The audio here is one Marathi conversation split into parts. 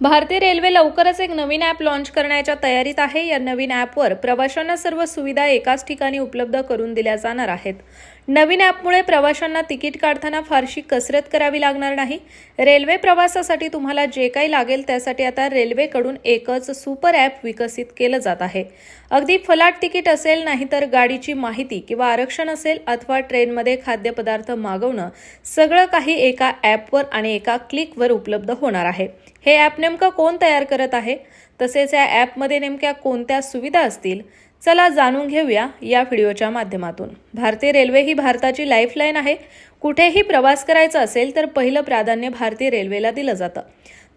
भारतीय रेल्वे लवकरच एक नवीन ॲप लॉन्च करण्याच्या तयारीत आहे. या नवीन ॲपवर प्रवाशांना सर्व सुविधा एकाच ठिकाणी उपलब्ध करून दिल्या जाणार आहेत. नवीन ॲपमुळे प्रवाशांना तिकीट काढताना फारशी कसरत करावी लागणार नाही. रेल्वे प्रवासासाठी तुम्हाला जे काही लागेल त्यासाठी आता रेल्वेकडून एकच सुपर ॲप विकसित केलं जात आहे. अगदी फलाट तिकीट असेल नाहीतर गाडीची माहिती किंवा आरक्षण असेल अथवा ट्रेनमध्ये खाद्यपदार्थ मागवणं सगळं काही एका ॲपवर आणि एका क्लिकवर उपलब्ध होणार आहे. हे ॲप नेमकं कोण तयार करत आहे? तसेच या ॲपमध्ये नेमक्या कोणत्या सुविधा असतील? चला जाणून घेऊया या व्हिडिओच्या माध्यमातून. भारतीय रेल्वे ही भारताची लाईफलाईन आहे. कुठेही प्रवास करायचा असेल तर पहिलं प्राधान्य भारतीय रेल्वेला दिलं जातं.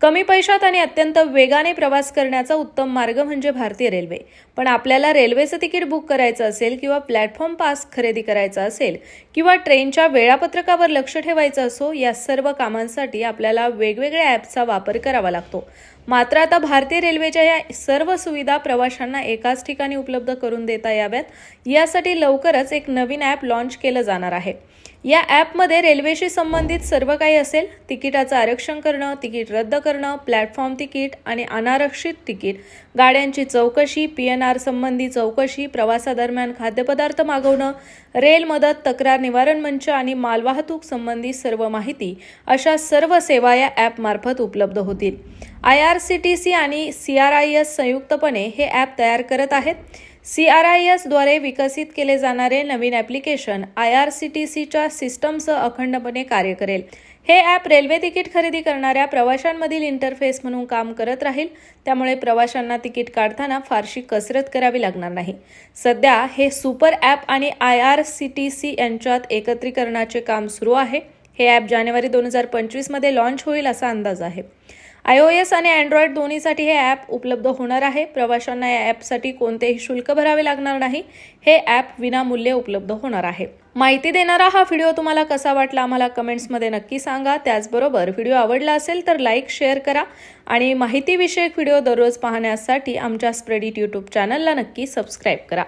कमी पैशात आणि अत्यंत वेगाने प्रवास करण्याचा उत्तम मार्ग म्हणजे भारतीय रेल्वे. पण आपल्याला रेल्वेचं तिकीट बुक करायचं असेल किंवा प्लॅटफॉर्म पास खरेदी करायचा असेल किंवा ट्रेनच्या वेळापत्रकावर लक्ष ठेवायचं असो या सर्व कामांसाठी आपल्याला वेगवेगळ्या ॲपचा वापर करावा लागतो. मात्र आता भारतीय रेल्वेच्या या सर्व सुविधा प्रवाशांना एकाच ठिकाणी उपलब्ध करून देता याव्यात. यासाठी लवकरच एक नवीन नवीन ॲप लाँच केलं जाणार आहे. या ॲपमध्ये रेल्वेशी संबंधित सर्व काही असेल तिकिटाचं आरक्षण करणं तिकीट रद्द करणं प्लॅटफॉर्म तिकीट आणि अनारक्षित तिकीट गाड्यांची चौकशी पी एन आर संबंधी चौकशी प्रवासादरम्यान खाद्यपदार्थ मागवणं रेल मदत तक्रार निवारण मंच आणि मालवाहतूक संबंधी सर्व माहिती अशा सर्व सेवा या ॲपमार्फत उपलब्ध होतील. I R C T C आणि सी आर आय एस संयुक्तपणे हे ॲप तयार करत आहेत. सी आर आय एसद्वारे विकसित केले जाणारे नवीन application I R C T सीच्या सिस्टमसह अखंडपणे कार्य करेल. हे ॲप रेल्वे तिकीट खरेदी करणाऱ्या प्रवाशांमधील इंटरफेस म्हणून काम करत राहील. त्यामुळे प्रवाशांना तिकीट काढताना फारशी कसरत करावी लागणार नाही. सध्या हे सुपर ॲप आणि I R C T C यांच्यात एकत्रीकरणाचे काम सुरू आहे. हे ॲप जानेवारी दोन हजार पंचवीसमध्ये लॉन्च होईल असा अंदाज आहे. आय ओ एस आणि अँड्रॉइड दोन्हीसाठी हे ॲप उपलब्ध होणार आहे. प्रवाशांना या ॲपसाठी कोणतेही शुल्क भरावे लागणार नाही. हे ॲप विनामूल्य उपलब्ध होणार आहे. माहिती देणारा हा व्हिडिओ तुम्हाला कसा वाटला आम्हाला कमेंट्समध्ये नक्की सांगा. त्याचबरोबर व्हिडिओ आवडला असेल तर लाईक शेअर करा आणि माहितीविषयक व्हिडिओ दररोज पाहण्यासाठी आमच्या स्प्रेडिट यूट्यूब चॅनलला नक्की सबस्क्राईब करा.